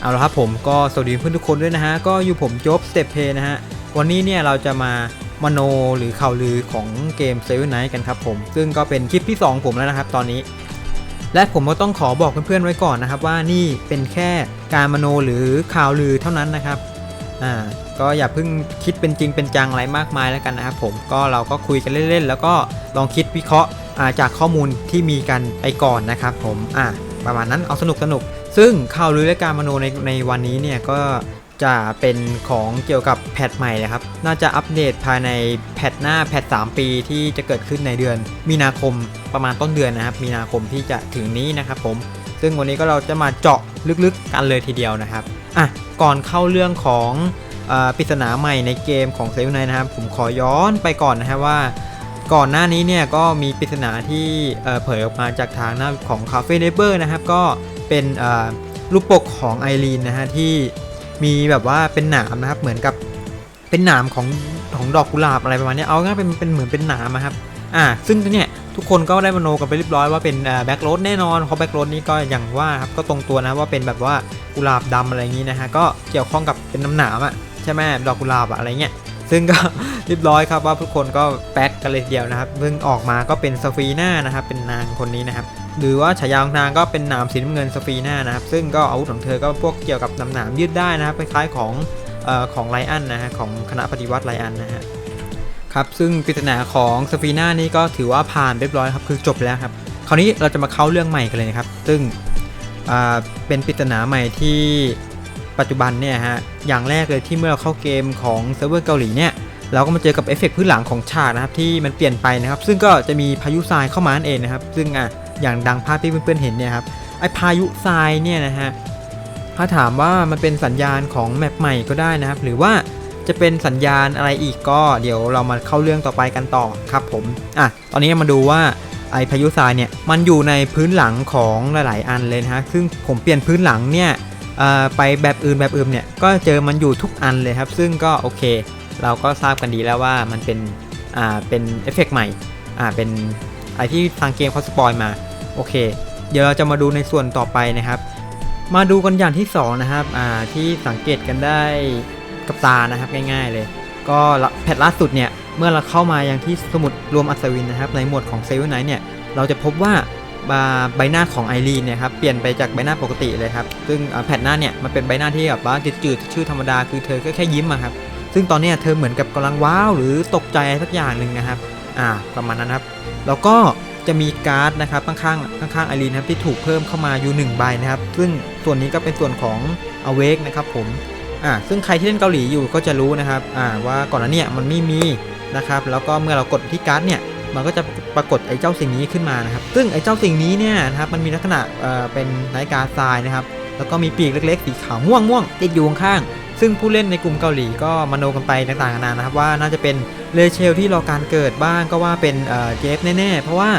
เอาละครับผมก็สวัสดีเพื่อนทุกคนด้วยนะฮะ ก็อยู่ผมโจ๊บสเตปเพนะฮะ วันนี้เนี่ยเราจะมามโนหรือข่าวลือของเกม Seven Night กันครับผม ซึ่งก็เป็นคลิปที่ 2 ผมแล้วนะครับตอนนี้ และผมก็ต้องขอบอกเพื่อนๆไว้ก่อนนะครับ ว่านี่เป็นแค่การมโนหรือข่าวลือเท่านั้นนะครับอ่าก็อย่าเพิ่งคิดเป็นจริงเป็นจังอะไรมากมายแล้วกันนะครับผมก็เราก็คุยกันเล่นๆ แล้วก็ลองคิดวิเคราะห์าจากข้อมูลที่มีกันไปก่อนนะครับผมอ่าประมาณนั้นเอาสนุกสนุก ซึ่งข่าวลือและการมโนในในวันนี้เนี่ยก็จะเป็นของเกี่ยวกับแพทใหม่นะครับ น่าจะอัปเดตภายในแพทหน้าแพท3 ปีที่จะเกิดขึ้นในเดือน มีนาคมประมาณต้นเดือนนะครับ มีนาคมที่จะถึงนี้นะครับผม ซึ่งวันนี้ก็เราจะมาเจาะลึกๆกันเลยทีเดียวนะครับ อะ ก่อนเข้าเรื่องของอปริศนาใหม่ในเกมของเซลล์ไนนะครับ ผมขอย้อนไปก่อนนะครับว่า ก่อนหน้านี้เนี่ยก็มีปริศนาที่เอ่อเผยออกมาจากทางหน้าของ Cafe n e i g h b o r นะครับ ก็ เป็นรูปปกของไอรีนนะฮะที่มีแบบว่าเป็นหนามนะครับ เหมือนกับเป็นหนามของของดอกกุหลาบอะไรประมาณนี้เอาง่ายเป็นเป็นเหมือนเป็นหนามอะครับอ่าซึ่งเนี่ยทุกคนก็ได้มโนกันไปเรียบร้อยว่าเป็นแบ็กโรดแน่นอนเพราะแบ็กโรดนี่ก็อย่างว่าครับก็ตรงตัวนะว่าเป็นแบบว่ากุหลาบดำอะไรอย่างนี้นะฮะก็เกี่ยวข้องกับเป็นน้ำหนามอะใช่ไหมดอกกุหลาบอะอะไรเงี้ยซึ่งก็เรียบร้อยครับว่าทุกคนก็แป๊กกันเลยเดียวนะครับเพิ่งออกมาก็เป็นสฟีน่านะครับเป็นนางคนนี้นะครับ หรือว่าฉายาของนางก็เป็นหนามสีน้ำเงินสฟีน่านะครับ ซึ่งก็อาวุธของเธอก็พวกเกี่ยวกับนำหนามยืดได้นะครับคล้ายๆของออของไลอันนะฮะของคณะปฏิวัติไลอันนะฮะครับซึ่งปริศนาของสฟีน่านี่ก็ถือว่าผ่านเรียบร้อยครับคือจบแล้วครับคราวนี้เราจะมาเข้าเรื่องใหม่กันเลยนะครับ ซึ่งเป็นปริศนาใหม่ที่ปัจจุบันเนี่ยฮะอย่างแรกเลยที่เมื่อเราเข้าเกมของเซิร์ฟเวอร์เกาหลีเนี่ยเราก็มาเจอกับเอฟเฟกต์พื้นหลังของฉากนะครับที่มันเปลี่ยนไปนะครับ ซึ่งก็จะมีพายุทรายเข้ามานั่นเองนะครับ ซึ่งอะ อย่างดังภาพที่เพื่อนๆเห็นเนี่ยครับไอพายุทรายเนี่ยนะฮะถ้าถามว่ามันเป็นสัญญาณของแมปใหม่ก็ได้นะครับ หรือว่าจะเป็นสัญญาณอะไรอีกก็เดี๋ยวเรามาเข้าเรื่องต่อไปกันต่อครับผมอะตอนนี้มาดูว่าไอพายุทรายเนี่ยมันอยู่ในพื้นหลังของหลาย ๆ อันเลยนะฮะซึ่งผมเปลี่ยนพื้นหลังเนี่ยไปแบบอื่นแบบอื่นเนี่ยก็เจอมันอยู่ทุกอันเลยครับ ซึ่งก็โอเค เราก็ทราบกันดีแล้วว่ามันเป็นอ่าเป็นเอฟเฟกต์ใหม่อ่าเป็นไรที่ทางเกมเขาสปอยมา โอเค เดี๋ยวเราจะมาดูในส่วนต่อไปนะครับ มาดูกันอย่างที่สองนะครับอ่าที่สังเกตกันได้กับตานะครับง่ายๆเลย ก็แพทล่าสุดเนี่ยเมื่อเราเข้ามายังที่สมุดรวมอัศวินนะครับในหมวดของเซเว่นไนท์เนี่ยเราจะพบว่าใบหน้าของไอรีนเนี่ยครับเปลี่ยนไปจากใบหน้าปกติเลยครับซึ่งอ่าแพทหน้าเนี่ยมันเป็นใบหน้าที่แบบว่าจืดๆชื่อธรรมดาคือเธอก็แค่ยิ้มอะครับซึ่งตอนนี้เธอเหมือนกับกำลังว้าวหรือตกใจอะไรสักอย่างหนึ่งนะครับอ่าประมาณนั้นครับแล้วก็ จะมีการ์ดนะครับข้างๆข้างๆไอรีนครับที่ถูกเพิ่มเข้ามาอยู่1ใบนะครับ ซึ่งส่วนนี้ก็เป็นส่วนของ a w a k e นะครับผมอ่าซึ่งใครที่เล่นเกาหลีอยู่ก็จะรู้นะครับอ่าว่าก่อนหน้านี้มันไม่มีนะครับแล้วก็เมื่อเรากดที่การ์ดเนี่ยมันก็จะปรากฏไอ้เจ้าสิ่งนี้ขึ้นมานะครับ ซึ่งไอ้เจ้าสิ่งนี้เนี่ยนะครับมันมีลักษณะเอ่อเป็นนาฬิกาทรายนะครับแล้วก็มีปีกเล็กๆสีขาวม่วงม่วงๆติดอยู่ข้าง ซึ่งผู้เล่นในกลุ่มเกาหลีก็มโนกันไปต่างๆนานานะครับว่าน่าจะเป็นเลเชลที่รอการเกิดบ้างก็ว่าเป็นเจฟแน่ๆ เพราะว่า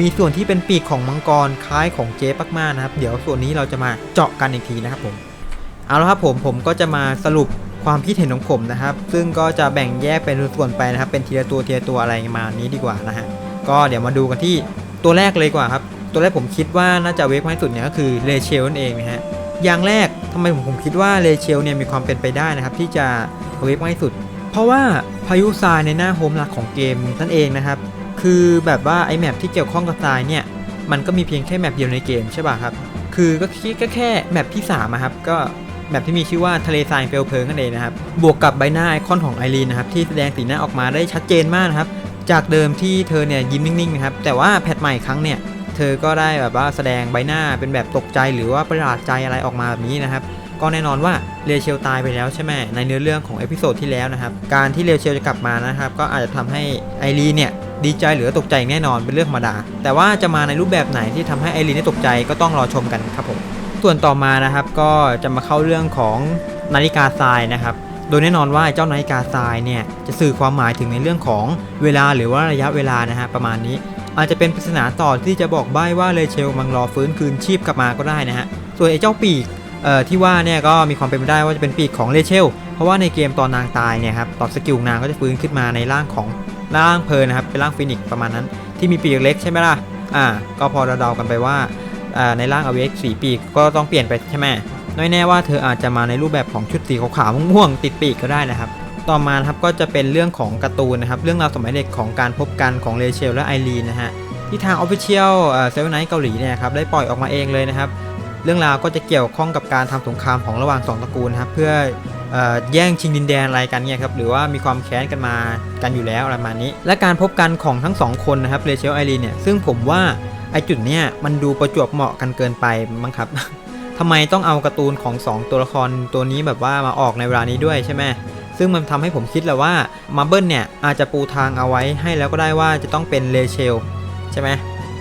มีส่วนที่เป็นปีกของมังกรคล้ายของเจฟมากๆนะครับ เดี๋ยวส่วนนี้เราจะมาเจาะกันอีกทีนะครับผมเอาละครับผมผมก็จะมาสรุปความคิดเห็นของผมนะครับ ซึ่งก็จะแบ่งแยกเป็นส่วนไปนะครับ เป็นทีละตัวทีละตัวอะไรมานี้ดีกว่านะฮะก็เดี๋ยวมาดูกันที่ตัวแรกเลยกว่าครับ ตัวแรกผมคิดว่าน่าจะเวกมากที่สุดเนี่ยก็คือเลเชลนั่นเองนะฮะ อย่างแรกทำไมผมผมคิดว่าเลเชลเนี่ยมีความเป็นไปได้นะครับ ที่จะเวกมากที่สุด เพราะว่าพายุทรายในหน้าโฮมหลักของเกมนั่นเองนะครับ คือแบบว่าไอแมปที่เกี่ยวข้องกับทรายเนี่ยมันก็มีเพียงแค่แมปเดียวในเกมใช่ป่ะครับ คือก็คิดก็แค่แมปที่3อะครับก็แมปที่มีชื่อว่าทะเลทรายเปลวเพลิงนั่นเองนะครับ บวกกับใบหน้าไอคอนของไอรีนนะครับที่แสดงสีหน้าออกมาได้ชัดเจนมากนะครับ จากเดิมที่เธอเนี่ยยิ้มนิ่งๆนะครับ แต่ว่าแพทใหม่ครั้งเนี่ย เธอก็ได้แบบว่าแสดงใบหน้าเป็นแบบตกใจหรือว่าประหลาดใจอะไรออกมาแบบนี้นะครับก็แน่นอนว่าเรเชลตายไปแล้วใช่ไหมในเนื้อเรื่องของเอพิโซดที่แล้วนะครับการที่เรเชลจะกลับมานะครับก็อาจจะทำให้ไอรีเนี่ยดีใจหรือตกใจแน่นอนเป็นเรื่องธรรมดา แต่ว่าจะมาในรูปแบบไหนที่ทำให้ไอรีนได้ตกใจก็ต้องรอชมกันครับผมส่วนต่อมานะครับก็จะมาเข้าเรื่องของนาฬิกาทรายนะครับโดยแน่นอนว่าเจ้านาฬิกาทรายเนี่ยจะสื่อความหมายถึงในเรื่องของเวลาหรือว่าระยะเวลานะฮะประมาณนี้ อาจจะเป็นปริศนาต่อที่จะบอกใบ้ว่าเลเชลมังรอฟื้นคืนชีพกลับมาก็ได้นะฮะ ส่วนไอ้เจ้าปีกเอ่อที่ว่าเนี่ยก็มีความเป็นไปได้ว่าจะเป็นปีกของเลเชล เพราะว่าในเกมตอนนางตายเนี่ยครับตอนสกิลนางก็จะฟื้นขึ้นมาในร่างของร่างเพลินนะครับเป็นร่างฟินิกประมาณนั้น ที่มีปีกเล็กใช่ไหมล่ะอ่าก็พอเดาๆกันไปว่าอ่าในร่างอเวกสีปีกก็ต้องเปลี่ยนไปใช่ไหมน้อยแน่ว่าเธออาจจะมาในรูปแบบของชุดสีขาวๆม่วงๆติดปีกก็ได้นะครับ ต่อมาครับก็จะเป็นเรื่องของการ์ตูนนะครับ เรื่องราวสมัยเด็กของการพบกันของเลเชลและไอรีนนะฮะที่ทาง Official เซเว่นไนท์เกาหลีเนี่ยครับได้ปล่อยออกมาเองเลยนะครับ เรื่องราวก็จะเกี่ยวข้องกับการทำสงครามของระหว่างสองตระกูลนะครับเพื่อแย่งชิงดินแดนอะไรกันเนี่ยครับหรือว่ามีความแค้นกันมากันอยู่แล้วอะไรประมาณนี้ และการพบกันของทั้งสองคนนะครับเลเชลไอรีนเนี่ยซึ่งผมว่าไอจุดเนี้ยมันดูประจวบเหมาะกันเกินไปมั้งครับทำไมต้องเอาการ์ตูนของ 2 ตัวละครตัวนี้แบบว่ามาออกในเวลานี้ด้วยใช่ไหม ซึ่งมันทำให้ผมคิดแหละว่ามาเบิลเนี่ยอาจจะปูทางเอาไว้ให้แล้วก็ได้ว่าจะต้องเป็นเลเชลใช่ไหม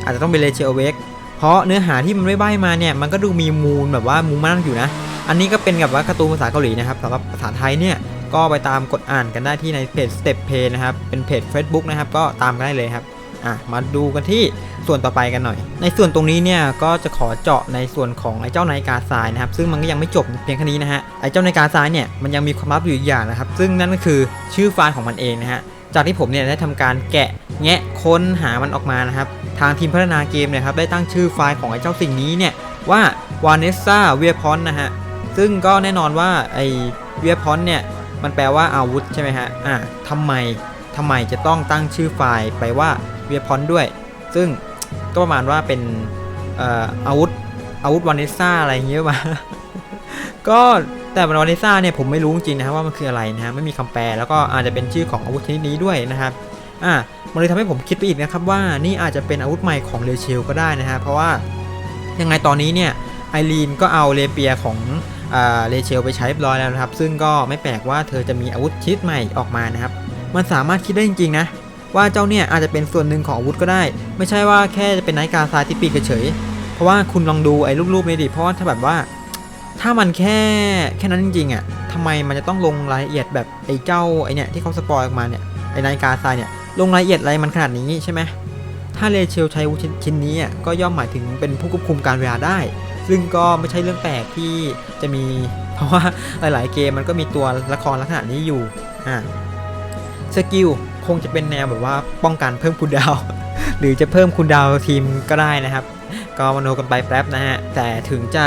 อาจจะต้องเป็นเลเชลเวกเพราะเนื้อหาที่มันไม่ใบ้มาเนี่ยมันก็ดูมีมูลแบบว่ามูมากอยู่นะ อันนี้ก็เป็นกับว่าการ์ตูนภาษาเกาหลีนะครับสำหรับภาษาไทยเนี่ยก็ไปตามกดอ่านกันได้ที่ในเพจ Step Pay นะครับเป็นเพจ Facebook นะครับก็ตามกันได้เลยครับ อะมาดูกันที่ส่วนต่อไปกันหน่อย ในส่วนตรงนี้เนี่ยก็จะขอเจาะในส่วนของไอ้เจ้านาฬิกาทรายนะครับ ซึ่งมันก็ยังไม่จบเพียงแค่นี้นะฮะไอ้เจ้านาฬิกาทรายเนี่ยมันยังมีความลับอยู่อีกอย่างนะครับ ซึ่งนั่นก็คือชื่อไฟล์ของมันเองนะฮะจากที่ผมเนี่ยได้ทำการแกะแงะค้นหามันออกมานะครับทางทีมพัฒนาเกมเนี่ยครับได้ตั้งชื่อไฟล์ของไอ้เจ้าสิ่งนี้เนี่ยว่า Vanessa w e a p o n นะฮะซึ่งก็แน่นอนว่าไอ้ w e a p o n เนี่ยมันแปลว่าอาวุธใช่ไหมฮะอ่าทำไมทำไมจะต้องตั้งชื่อไฟล์ไปว่า w e a p o n ด้วย ซึ่งก็ประมาณว่าเป็นอาวุธอาวุธวานิซ่าอะไรเงี้ยมา ก็แต่วานิซ่าเนี่ยผมไม่รู้จริงนะครับว่ามันคืออะไรนะฮะไม่มีคำแปลแล้วก็อาจจะเป็นชื่อของอาวุธชนิดนี้ด้วยนะครับอ่ามันเลยทำให้ผมคิดไปอีกนะครับว่านี่อาจจะเป็นอาวุธใหม่ของเลเชลก็ได้นะฮะเพราะว่ายังไงตอนนี้เนี่ยไอรีนก็เอาเลเปียของเลเชลไปใช้เรียบร้อยแล้วนะครับ ซึ่งก็ไม่แปลกว่าเธอจะมีอาวุธชนิดใหม่ออกมานะครับ มันสามารถคิดได้จริงๆนะ ว่าเจ้าเนี่ยอาจจะเป็นส่วนหนึ่งของอาวุธก็ได้ ไม่ใช่ว่าแค่จะเป็นไนท์กาซายที่ปีกเฉยเพราะว่าคุณลองดูไอ้รูปๆนี้ดิเพราะว่าถ้าแบบว่า ถ้ามันแค่แค่นั้นจริงๆอะทำไมมันจะต้องลงรายละเอียดแบบไอ้เจ้าไอ้เนี่ยที่เขาสปอยออกมาเนี่ยไอ้ไนท์กาซายเนี่ยลงรายละเอียดอะไรมันขนาดนี้ใช่ไหมถ้าเลเชลใช้อาวุธชิ้นนี้อะก็ย่อมหมายถึงเป็นผู้ควบคุมการเวลาได้ ซึ่งก็ไม่ใช่เรื่องแปลกที่จะมี เพราะว่าหลายๆเกมมันก็มีตัวละครลักษณะนี้อยู่อ่าสกิล คงจะเป็นแนวแบบว่าป้องกันเพิ่มคูลดาว หรือจะเพิ่มคูลดาวทีมก็ได้นะครับ ก็มโนกันไปแป๊บนะฮะ แต่ถึงจะ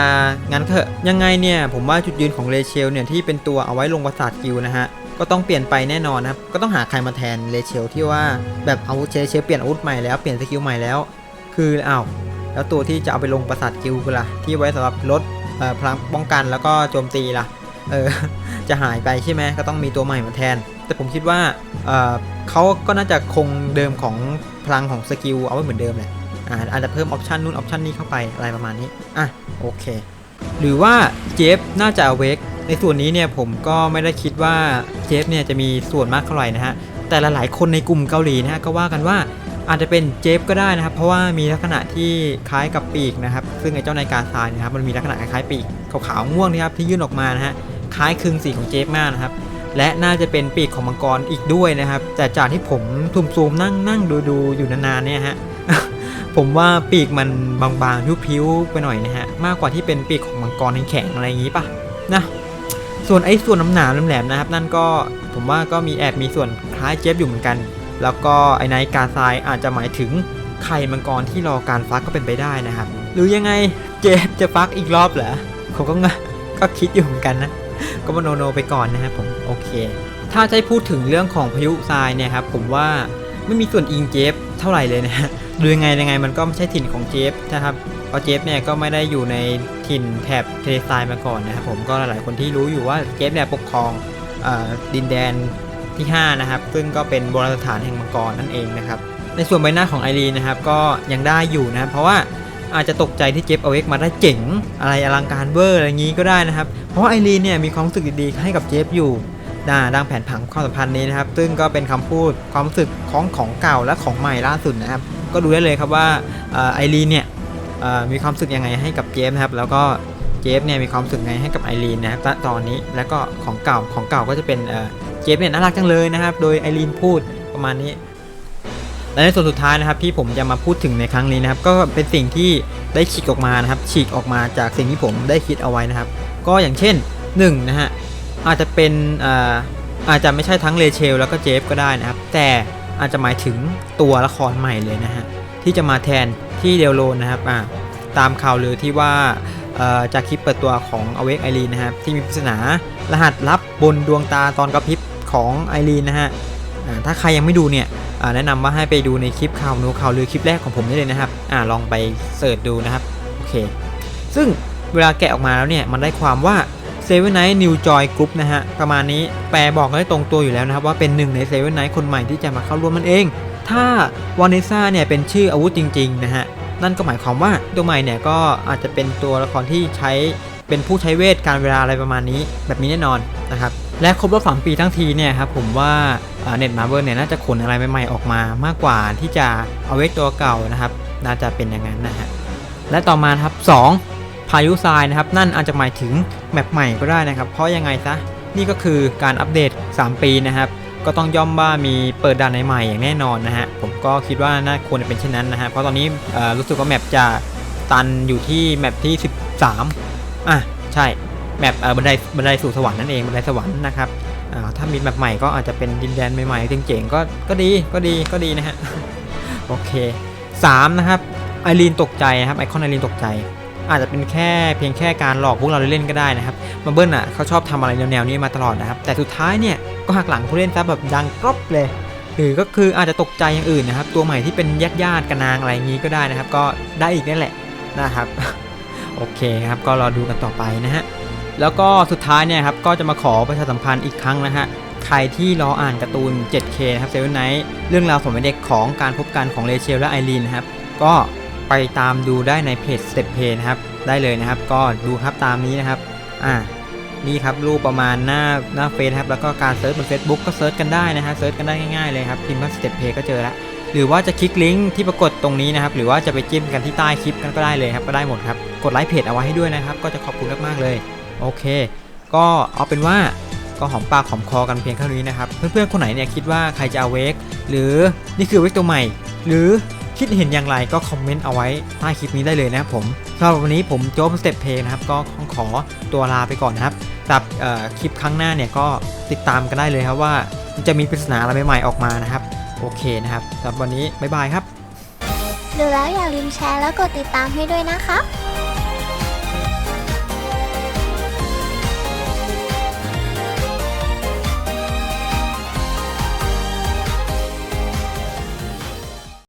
งั้นเถอะยังไงเนี่ย ผมว่าจุดยืนของเลเชลเนี่ยที่เป็นตัวเอาไว้ลงประสาทกิลนะฮะก็ต้องเปลี่ยนไปแน่นอนนะครับ ก็ต้องหาใครมาแทนเลเชลที่ว่าแบบอาวุธเชลเชลเปลี่ยนอาวุธใหม่แล้วเปลี่ยนสกิลใหม่แล้ว คืออ้าวแล้วตัวที่จะเอาไปลงประสาทกิลคือล่ะที่ไว้สำหรับลดพลังป้องกันแล้วก็โจมตีล่ะ เออจะหายไปใช่ไหมก็ต้องมีตัวใหม่มาแทน แต่ผมคิดว่าเขาก็น่าจะคงเดิมของพลังของสกิลเอาไว้เหมือนเดิมแหละอาอาจจะเพิ่มออปชันนู่นออปชันนี้เข้าไปอะไรประมาณนี้ อะ โอเค หรือว่าเจฟน่าจะเวกในส่วนนี้เนี่ยผมก็ไม่ได้คิดว่าเจฟเนี่ยจะมีส่วนมากเท่าไหร่นะฮะ แต่หลายๆคนในกลุ่มเกาหลีนะฮะก็ว่ากันว่าอาจจะเป็นเจฟก็ได้นะครับ เพราะว่ามีลักษณะที่คล้ายกับปีกนะครับ ซึ่งไอ้เจ้านาฬิกาทรายนะครับมันมีลักษณะคล้ายปีกขาวๆม่วงนะครับที่ยื่นออกมานะฮะคล้ายคลึงสีของเจฟมากนะครับ และน่าจะเป็นปีกของมังกรอีกด้วยนะครับ แต่จากที่ผมทุมซูมนั่งนั่งดูดูอยู่นานๆเนี่ยฮะผมว่าปีกมันบางๆพิ้วๆไปหน่อยนะฮะมากกว่าที่เป็นปีกของมังกรแข็งๆอะไรอย่างนี้ป่ะนะส่วนไอ้ส่วนน้ำหนามแหลมๆนะครับ นั่นก็ผมว่าก็มีแอบมีส่วนคล้ายเจฟอยู่เหมือนกัน แล้วก็ไอ้ไนท์กาซายอาจจะหมายถึงไข่มังกรที่รอการฟักก็เป็นไปได้นะครับ หรือยังไงเจฟจะฟักอีกรอบเหรอผมก็งะก็คิดอยู่เหมือนกันนะ ก็มโนโนไปก่อนนะครับผมโอเค ถ้าจะให้พูดถึงเรื่องของพายุทรายเนี่ยครับผมว่าไม่มีส่วนอิงเจฟเท่าไหร่เลยนะฮะดูยังไงยังไงมันก็ไม่ใช่ถิ่นของเจฟนะครับเพราะเจฟเนี่ยก็ไม่ได้อยู่ในถิ่นแถบเทเลทรายมาก่อนนะครับผมก็หลายๆคนที่รู้อยู่ว่าเจฟเนี่ยปกครองออดินแดนที่ 5 นะครับ ซึ่งก็เป็นโบราณสถานแห่งมังกรนั่นเองนะครับ ในส่วนใบหน้าของไอรีนนะครับก็ยังได้อยู่นะครับเพราะว่า อาจจะตกใจที่เจฟเอาเอ็กมาได้เจ๋ง อะไรอลังการเวอร์อะไรอย่างนี้ก็ได้นะครับ เพราะว่าไอรีนเนี่ยมีความรู้สึกดีๆให้กับเจฟอยู่นะดังแผนผังความสัมพันธ์นี้นะครับ ซึ่งก็เป็นคำพูดความรู้สึกของของเก่าและของใหม่ล่าสุดนะครับ ก็ดูได้เลยครับว่าไอรีนเนี่ยมีความรู้สึกยังไงให้กับเจฟนะครับ แล้วก็เจฟเนี่ยมีความรู้สึกไงให้กับไอรีนนะครับตอนนี้ แล้วก็ของเก่าของเก่าก็จะเป็นเจฟเนี่ยน่ารักจังเลยนะครับ โดยไอรีนพูดประมาณนี้ และในส่วนสุดท้ายนะครับที่ผมจะมาพูดถึงในครั้งนี้นะครับ ก็เป็นสิ่งที่ได้ฉีกออกมานะครับ ฉีกออกมาจากสิ่งที่ผมได้คิดเอาไว้นะครับ ก็อย่างเช่น1นะฮะอาจจะเป็นอาอาจจะไม่ใช่ทั้งเลเชลแล้วก็เจฟก็ได้นะครับ แต่อาจจะหมายถึงตัวละครใหม่เลยนะฮะที่จะมาแทนที่เดลโลนนะครับอ่าตามข่าวลือที่ว่าจากคลิปเปิดตัวของอเวกไอรีนนะครับที่มีปริศนารหัสลับบนดวงตาตอนกระพริบของไอรีนนะฮะ ถ้าใครยังไม่ดูเนี่ยแนะนำว่าให้ไปดูในคลิปข่าวนูข่าวลือคลิปแรกของผมได้เลยนะครับอลองไปเสิร์ชดูนะครับโอเค ซึ่งเวลาแกะออกมาแล้วเนี่ยมันได้ความว่าเซเว่นไนท์นิวจอยกรุ๊ปนะฮะประมาณนี้แปลบอกได้ตรงตัวอยู่แล้วนะครับว่าเป็นหนึ่งในเซเว่นไนท์คนใหม่ที่จะมาเข้าร่วมมันเอง ถ้าวานิซ่าเนี่ยเป็นชื่ออาวุธจริงๆนะฮะนั่นก็หมายความว่าตัวใหม่เนี่ยก็อาจจะเป็นตัวละครที่ใช้เป็นผู้ใช้เวทการเวลาอะไรประมาณนี้แบบนี้แน่นอนนะครับ และครบรอบ3ปีทั้งทีเนี่ยครับผมว่าเน็ตมาเบิลเนี่ยน่าจะขนอะไรใหม่ๆออกมามากกว่าที่จะเอาเวทตัวเก่านะครับน่าจะเป็นอย่างนั้นนะฮะและต่อมาครับ 2 พายุทรายนะครับนั่นอาจจะหมายถึงแมปใหม่ก็ได้นะครับ เพราะยังไงซะนี่ก็คือการอัปเดต 3 ปีนะครับ ก็ต้องย่อมว่ามีเปิดด่านใหม่ๆอย่างแน่นอนนะฮะผมก็คิดว่าน่าควรจะเป็นเช่นนั้นนะฮะเพราะตอนนี้รู้สึกว่าแมปจะตันอยู่ที่แมปที่ 13อะใช่ แมปเอ่อบันไดบันไดสู่สวรรค์นั่นเองบันไดสวรรค์นะครับอ่าถ้ามีแมปใหม่ก็อาจจะเป็นดินแดนใหม่ๆเจ๋งๆก็ก็ดีก็ดีก็ดีนะฮะโอเค3นะครับไอรีนตกใจนะครับไอคอนไอรีนตกใจ อาจจะเป็นแค่เพียงแค่การหลอกพวกเราเล่นก็ได้นะครับมาเบิ้ลอะเขาชอบทำอะไรแนวๆนี้มาตลอดนะครับ แต่สุดท้ายเนี่ยก็หักหลังผู้เล่นซะแบบดังกรอบเลยหรือก็คืออาจจะตกใจอย่างอื่นนะครับ ตัวใหม่ที่เป็นญาติญาติกันนางอะไรอย่างนี้ก็ได้นะครับ ก็ได้อีกนั่นแหละนะครับ โอเคครับก็รอดูกันต่อไปนะฮะ แล้วก็สุดท้ายเนี่ยครับก็จะมาขอประชาสัมพันธ์อีกครั้งนะฮะใครที่รออ่านการ์ตูน 7K นะครับเซเว่นไนท์เรื่องราวสมัยเด็กของการพบกันของเลเชลและไอรีนนะครับก็ไปตามดูได้ในเพจ Step p a y นะครับได้เลยนะครับ ก็ดูครับตามนี้นะครับอ่านี่ครับรูปประมาณหน้าหน้าเฟซครับแล้วก็การเซิร์ชบน Facebook ก็เซิร์ชกันได้นะฮะเซิร์ชกันได้ง่ายๆเลยครับพิมพ์ว่า Step p a y ก็เจอแล้วหรือว่าจะคลิกลิงก์ที่ปรากฏตรงนี้นะครับ หรือว่าจะไปจิ้มกันที่ใต้คลิปกันก็ได้เลยครับก็ได้หมดครับกดไลค์เพจเอาไว้ให้ด้วยนะครับ ก็จะขอบคุณมากๆเลย โอเค ก็เอาเป็นว่าก็หอมปากหอมคอกันเพียงเท่านี้นะครับ เพื่อนๆ คนไหนเนี่ยคิดว่าใครจะเอาเวกหรือนี่คือเวกตัวใหม่ หรือคิดเห็นอย่างไรก็คอมเมนต์เอาไว้ใต้คลิปนี้ได้เลยนะครับผมสำหรับวันนี้ผมโจ๊กสเต็ปเพย์นะครับ ก็ขอขอตัวลาไปก่อนนะครับสำหรับคลิปครั้งหน้าเนี่ยก็ติดตามกันได้เลยครับว่าจะมีปริศนาอะไรใหม่ๆออกมานะครับ โอเคนะครับสำหรับวันนี้บ๊ายบายครับดูแล้วอย่าลืมแชร์แล้วกดติดตามให้ด้วยนะคะ